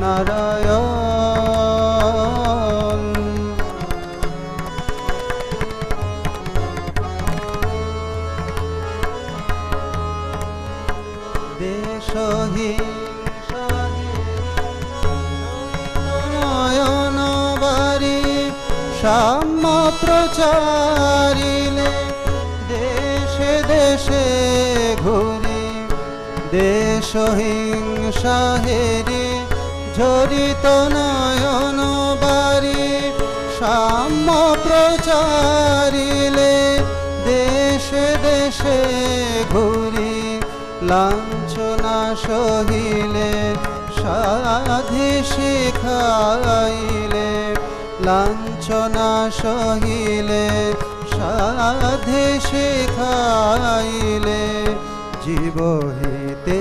নারায়ণ। নয়ন বাড়ি সাম্য প্রচারিলে দেশে দেশে ঘুরি দেশ হিংসাহেরি ঝরিত নয়ন বাড়ি সাম্য প্রচারিলে দেশে দেশে ঘুরি, লাঞ্ছনা সহিলে সাধি শিখাইলে, লাঞ্ছনা সহিলে সাধি শিখাইলে জীবহিতে